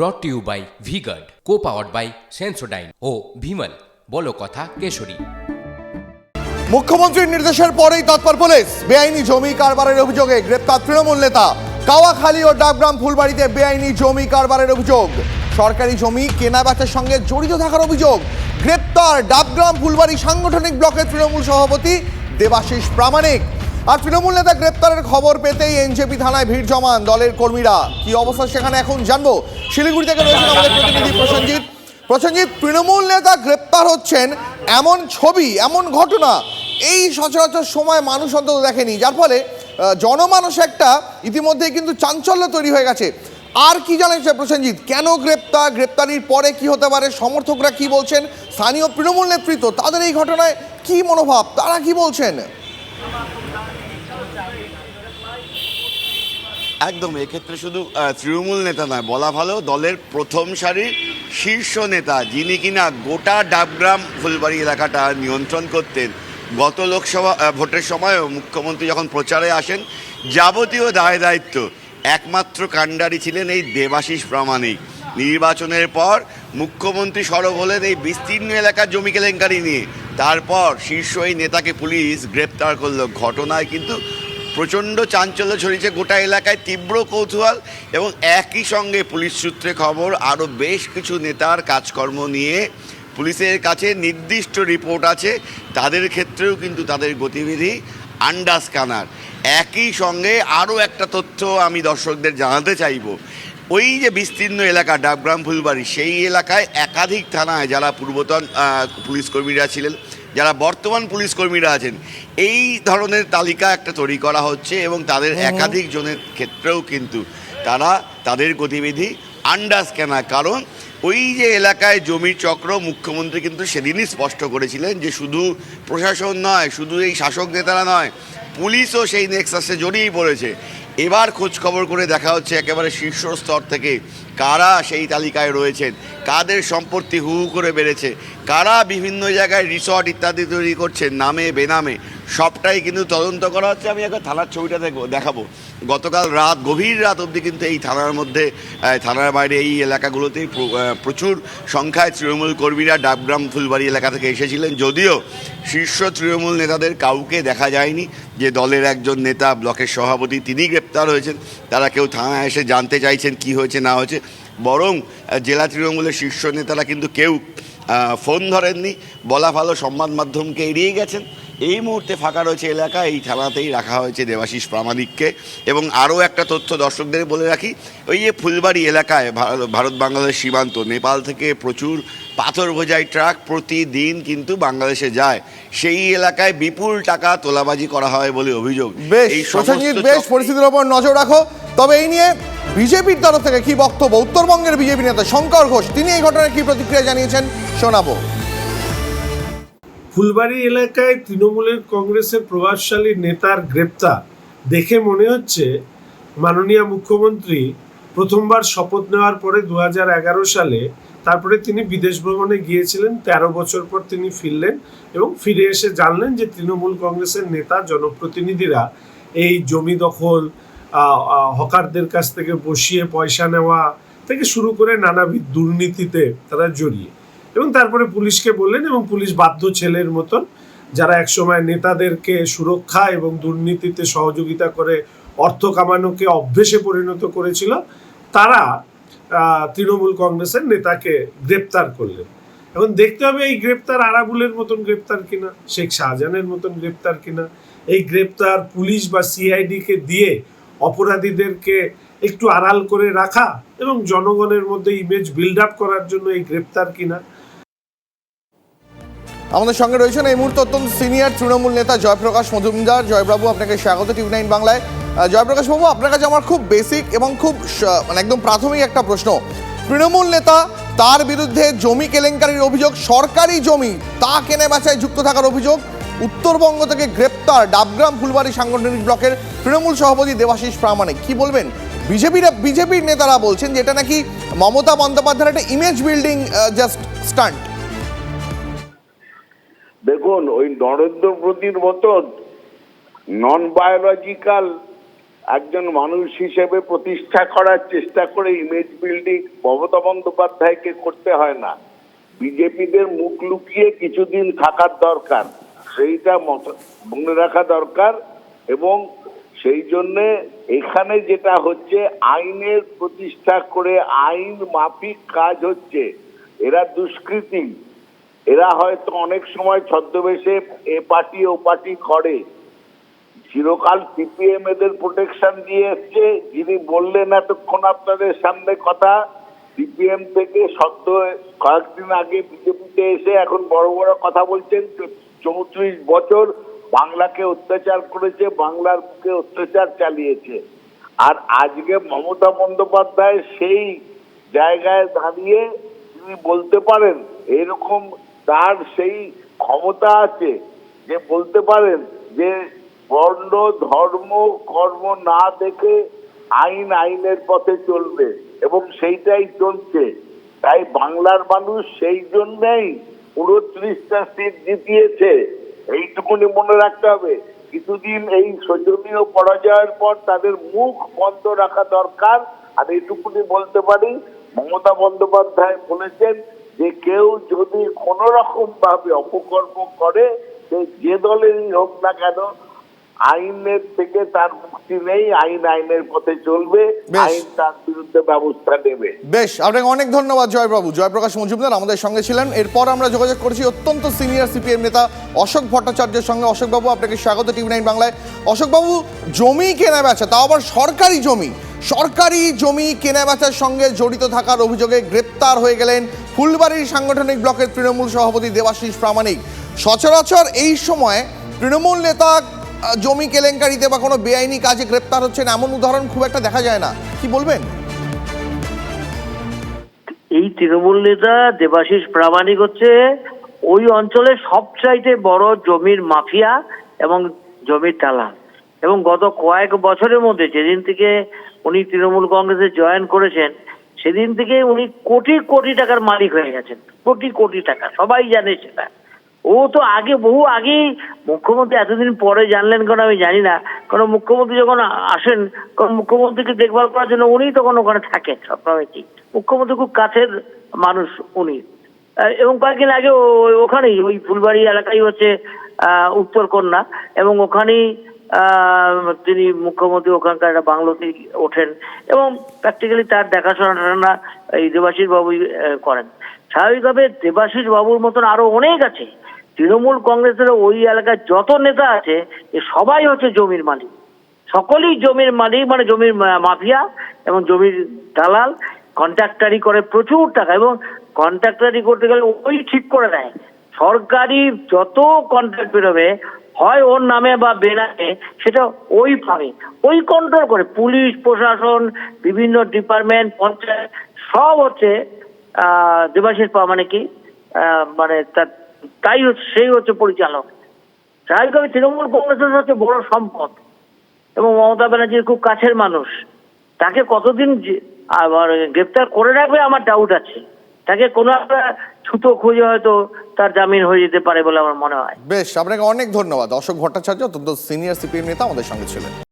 Brought to you by V Guard co powered by Sensodyne ও ভিমল বলো কথা কেশরী। মুখ্যমন্ত্রীর নির্দেশের পরেই তৎপর পুলিশ। বেআইনি জমি কারবারের অভিযোগে গ্রেপ্তার তৃণমূল নেতা। কাওয়াখালী ও ডাবগ্রাম ফুলবাড়িতে বেআইনি জমি কারবারের অভিযোগ। সরকারি জমি কেনা বেচার সঙ্গে জড়িত থাকার অভিযোগ। গ্রেপ্তার ডাবগ্রাম ফুলবাড়ি সাংগঠনিক ব্লকের তৃণমূল সভাপতি দেবাশিস প্রামাণিক। আর তৃণমূল নেতা গ্রেপ্তারের খবর পেতেই এনজেপি থানায় ভিড় জমান দলের কর্মীরা। কি অবস্থা সেখানে এখন জানব। শিলিগুড়ি থেকে রয়েছেন আমাদের প্রতিনিধি প্রসেনজিৎ। প্রসেনজিৎ তৃণমূল নেতা গ্রেপ্তার হচ্ছেন এমন ছবি এমন ঘটনা এই সচরাচর সময় মানুষ অন্তত দেখেনি। যার ফলে আহ, জনমানস একটা ইতিমধ্যেই কিন্তু চাঞ্চল্য তৈরি হয়ে গেছে। আর কি জানাচ্ছে প্রসেনজিৎ? কেন গ্রেপ্তার? গ্রেপ্তারির পরে কি হতে পারে? সমর্থকরা কি বলছেন? স্থানীয় তৃণমূল নেতৃত্ব তাদের এই ঘটনায় কি মনোভাব? তারা কি বলছেন? একদম, এক্ষেত্রে শুধু তৃণমূল নেতা নয়, বলা ভালো দলের প্রথম সারির শীর্ষ নেতা, যিনি কিনা গোটা ডাবগ্রাম ফুলবাড়ি এলাকাটা নিয়ন্ত্রণ করতেন। গত লোকসভা ভোটের সময়ও মুখ্যমন্ত্রী যখন প্রচারে আসেন, যাবতীয় দায় দায়িত্ব, একমাত্র কাণ্ডারি ছিলেন এই দেবাশিস প্রামাণিক। নির্বাচনের পর মুখ্যমন্ত্রী সরব হলেন এই বিস্তীর্ণ এলাকার জমি কেলেঙ্কারি নিয়ে। তারপর শীর্ষ এই নেতাকে পুলিশ গ্রেপ্তার করল। ঘটনায় কিন্তু প্রচণ্ড চাঞ্চল্য ছড়িয়েছে গোটা এলাকায় তীব্র কৌতূহল এবং একই সঙ্গে পুলিশ সূত্রে খবর, আরও বেশ কিছু নেতার কাজকর্ম নিয়ে পুলিশের কাছে নির্দিষ্ট রিপোর্ট আছে। তাদের ক্ষেত্রেও কিন্তু তাদের গতিবিধি আন্ডাস কানার একই সঙ্গে আরও একটা তথ্য আমি দর্শকদের জানাতে চাইব। ওই যে বিস্তীর্ণ এলাকা, ডাবগ্রাম ফুলবাড়ি, সেই এলাকায় একাধিক থানায় যারা পূর্বতন পুলিশ কর্মীরা ছিলেন যারা বর্তমান পুলিশ কর্মীরা আছেন এই ধরনের তালিকা একটা তৈরি করা হচ্ছে এবং তাদের একাধিক জনের ক্ষেত্রেও কিন্তু তারা তাদের গতিবিধি আন্ডাজ কেনা কারণ ওই যে এলাকায় জমির চক্র মুখ্যমন্ত্রী কিন্তু সেদিনই স্পষ্ট করেছিলেন যে শুধু প্রশাসন নয় শুধু এই শাসক নেতারা নয় পুলিশও সেই নেক্সাসে জড়িয়েই পড়েছে। এবার খোঁজ খবর করে দেখা হচ্ছে একেবারে শীর্ষ স্তর থেকে কারা সেই তালিকায় রয়েছেন কাদের সম্পত্তি হু হু করে বেড়েছে কারা বিভিন্ন জায়গায় রিসর্ট ইত্যাদি তৈরি করছেন নামে, বেনামে, সবটাই কিন্তু তদন্ত করা হচ্ছে। আমি একবার থানার ছবিটা দেখব দেখাবো। গতকাল রাত, গভীর রাত অবধি কিন্তু এই থানার মধ্যে থানার বাইরে এই এলাকাগুলোতেই প্রচুর সংখ্যায় তৃণমূল কর্মীরা ডাবগ্রাম ফুলবাড়ি এলাকা থেকে এসেছিলেন। যদিও শীর্ষ তৃণমূল নেতাদের কাউকে দেখা যায়নি, যে দলের একজন নেতা, ব্লকের সভাপতি, তিনি গ্রেপ্তার হয়েছেন। তারা কেউ থানায় এসে জানতে চাইছেন কি হয়েছে, না হয়েছে। বরং জেলা তৃণমূলের শীর্ষ নেতারা কিন্তু কেউ ফোন ধরেননি বলা ভালো সংবাদ মাধ্যমকে এড়িয়ে গেছেন। এই মুহূর্তে ফাঁকা রয়েছে এলাকা এই থানাতেই রাখা হয়েছে দেবাশিস প্রামাণিককে। এবং আরও একটা তথ্য দর্শকদের বলে রাখি ওই যে ফুলবাড়ি এলাকায় ভারত বাংলাদেশ সীমান্ত নেপাল থেকে প্রচুর পাথর বোঝাই ট্রাক প্রতিদিন কিন্তু বাংলাদেশে যায়। সেই এলাকায় বিপুল টাকা তোলাবাজি করা হয় বলে অভিযোগ। বেশ পরিস্থিতির ওপর নজর রাখো। তবে এই নিয়ে বিজেপির তরফ থেকে কি বক্তব্য? উত্তরবঙ্গের বিজেপি নেতা শঙ্কর ঘোষ তিনি এই ঘটনায় কি প্রতিক্রিয়া জানিয়েছেন? শোনাবো। ফুলবাড়ি এলাকায় তৃণমূলের কংগ্রেসের প্রভাবশালী নেতার গ্রেপ্তার দেখে মনে হচ্ছে মাননীয় মুখ্যমন্ত্রী প্রথমবার শপথ নেওয়ার পরে দু সালে তারপরে তিনি বিদেশ ভ্রমণে গিয়েছিলেন ১৩ বছর পর তিনি ফিরলেন এবং ফিরে এসে জানলেন যে তৃণমূল কংগ্রেসের নেতা, জনপ্রতিনিধিরা এই জমি দখল হকারদের কাছ থেকে বসিয়ে পয়সা নেওয়া থেকে শুরু করে নানাবিধ দুর্নীতিতে তারা জড়িয়ে। এবং তারপরে পুলিশকে বললেন এবং পুলিশ বাধ্য ছেলের মতন যারা একসময় নেতাদেরকে সুরক্ষা এবং দুর্নীতিতে সহযোগিতা করে অর্থ কামানোকে অভ্যেসে পরিণত করেছিল, তারা তৃণমূল কংগ্রেসের নেতাকে গ্রেপ্তার করলেন। এখন দেখতে হবে এই গ্রেপ্তার আরাবুলের মতন গ্রেপ্তার কিনা, শেখ শাহজাহানের মতন গ্রেপ্তার কিনা। এই গ্রেপ্তার পুলিশ বা সিআইডিকে দিয়ে অপরাধীদেরকে একটু আড়াল করে রাখা এবং জনগণের মধ্যে ইমেজ বিল্ড আপ করার জন্য এই গ্রেপ্তার কিনা। আমাদের সঙ্গে রয়েছেন এই মুহূর্তে অত্যন্ত সিনিয়র তৃণমূল নেতা জয়প্রকাশ মজুমদার। জয়বাবু আপনাকে স্বাগত টিভি নাইন বাংলায়। জয়প্রকাশ বাবু, আপনার কাছে আমার খুব বেসিক এবং খুব মানে একদম প্রাথমিক একটা প্রশ্ন। তৃণমূল নেতা তার বিরুদ্ধে জমি কেলেঙ্কারির অভিযোগ, সরকারি জমি, তা কেনে বেচায় যুক্ত থাকার অভিযোগ, উত্তরবঙ্গ থেকে গ্রেপ্তার ডাবগ্রাম ফুলবাড়ি সাংগঠনিক ব্লকের তৃণমূল সভাপতি দেবাশিস প্রামাণিক। কি বলবেন? বিজেপির বিজেপির নেতারা বলছেন যে এটা নাকি মমতা বন্দ্যোপাধ্যায়ের একটা ইমেজ বিল্ডিং জাস্ট স্টান্ট দেখুন, ওই নরেন্দ্র মোদীর মতন নন বায়োলজিক্যাল একজন মানুষ হিসেবে প্রতিষ্ঠা করার চেষ্টা করে ইমেজ বিল্ডিং মমতা বন্দ্যোপাধ্যায়কে করতে হয় না। বিজেপিদের মুখ লুকিয়ে কিছুদিন থাকার দরকার, সেইটা মনে রাখা দরকার এবং সেই জন্যে এখানে যেটা হচ্ছে, আইনের প্রতিষ্ঠা করে আইন মাফিক কাজ হচ্ছে। এরা দুষ্কৃতী। এরা হয়তো অনেক সময় ছদ্মবেশে এ পার্টি, ও পার্টি করে। চিরকাল সিপিএম এদের প্রোটেকশন দিয়ে এসছে। যিনি বললেন এতক্ষণ আপনাদের সামনে কথা, সিপিএম থেকে সদ্য কয়েকদিন আগে বিজেপিতে এসে এখন বড় বড় কথা বলছেন, চৌত্রিশ বছর বাংলাকে অত্যাচার করেছে, বাংলার বুকে অত্যাচার চালিয়েছে। আর আজকে মমতা বন্দ্যোপাধ্যায় সেই জায়গায় দাঁড়িয়ে তিনি বলতে পারেন, এরকম তার সেই ক্ষমতা আছে যে বলতে পারেন যে বর্ণ, ধর্ম, কর্ম না দেখে আইন আইনের পথে চলবে এবং সেইটাই চলছে। তাই বাংলার মানুষ সেই জন্যেই উনত্রিশটা সিট জিতিয়েছে। এইটুকুনি মনে রাখতে হবে। কিছুদিন এই শোচনীয় পরাজয়ের পর তাদের মুখ বন্ধ রাখা দরকার। আর এইটুকুনি বলতে পারি, মমতা বন্দ্যোপাধ্যায় বলেছেন যে কেউ যদি কোনো রকম ভাবে অপকর্ম করে সে যে দলেরই হোক না কেন আইনের থেকে তার মুক্তি নেই আইন আইনের পথে চলবে। আইন তার বিরুদ্ধে ব্যবস্থা নেবে। বেশ আপনাকে অনেক ধন্যবাদ জয়বাবু জয়প্রকাশ মজুমদার আমাদের সঙ্গে ছিলেন। এরপর আমরা যোগাযোগ করেছি অত্যন্ত সিনিয়র সিপিএম নেতা অশোক ভট্টাচার্যের সঙ্গে। অশোকবাবু আপনাকে স্বাগত টিভি নাইন বাংলায়। অশোকবাবু জমি কেনা বেচা তাও আবার সরকারি জমি। সরকারি জমি কেনা বেচার সঙ্গে জড়িত থাকার অভিযোগে গ্রেপ্তার হয়ে গেলেন ফুলবাড়ির সাংগঠনিক ব্লকের তৃণমূল সভাপতি দেবাশিস প্রামাণিক। সচরাচর এই সময় তৃণমূল নেতা জমি কেলেঙ্কারিতে বা কোনো বেআইনি কাজে গ্রেপ্তার হচ্ছেন এমন উদাহরণ খুব একটা দেখা যায় না। কি বলবেন? এই তৃণমূল নেতা দেবাশিস প্রামাণিক হচ্ছে ওই অঞ্চলের সবচাইতে বড় জমির মাফিয়া এবং জমির দালাল। এবং গত কয়েক বছরের মধ্যে যেদিন থেকে উনি তৃণমূল কংগ্রেসে জয়েন করেছেন, সেদিন থেকে উনি কোটি কোটি টাকার মালিক হয়ে গেছেন, কোটি কোটি টাকা, সবাই জানে সেটা। ও তো আগে, বহু আগেই মুখ্যমন্ত্রী, এতদিন পরে জানলেন কেন আমি জানি না কারণ মুখ্যমন্ত্রী যখন আসেন, কারণ মুখ্যমন্ত্রীকে দেখভাল করার জন্য উনিই তখন ওখানে থাকেন সবসময় কি মুখ্যমন্ত্রী খুব কাছের মানুষ উনি। এবং কয়েকদিন আগে ওখানেই, ওই ফুলবাড়ি এলাকায় হচ্ছে উত্তরকন্যা, এবং ওখানেই তিনি মুখ্যমন্ত্রী ওখানকার একটা বাংলোতে ওঠেন এবং প্র্যাকটিক্যালি তার দেখাশোনা এই দেবাশিস বাবুই করেন। স্বাভাবিকভাবে দেবাশিস বাবুর মতন আরও অনেক আছে। তৃণমূল কংগ্রেসের ওই এলাকায় যত নেতা আছে সবাই হচ্ছে জমির মালিক। সকলেই জমির মালিক মানে জমির মাফিয়া এবং জমির দালাল। কন্ট্রাক্টারি করে প্রচুর টাকা এবং কন্ট্রাক্টারি করতে গেলে ওই ঠিক করে দেয়। সরকারি যত কন্ট্রাক্ট বেরোবে হয় ওর নামে বা বেনামে সেটা ওই পাবে ওই কন্ট্রোল করে। পুলিশ প্রশাসন বিভিন্ন ডিপার্টমেন্ট পঞ্চায়েত সব হচ্ছে দেবাশিস প্রামাণিকই আহ, মানে তার তাই হচ্ছে সেই হচ্ছে পরিচালক। স্বাভাবিকভাবে তৃণমূল কংগ্রেসের হচ্ছে বড় সম্পদ এবং মমতা ব্যানার্জির খুব কাছের মানুষ তাকে কতদিন গ্রেপ্তার করে রাখবে আমার ডাউট আছে। তাকে কোনো একটা ছুতো খুঁজে হয়তো তার জামিন হয়ে যেতে পারে বলে আমার মনে হয়। বেশ, আপনাকে অনেক ধন্যবাদ। অশোক ভট্টাচার্য, অত্যন্ত সিনিয়র সিপিএম নেতা আমাদের সঙ্গে ছিলেন।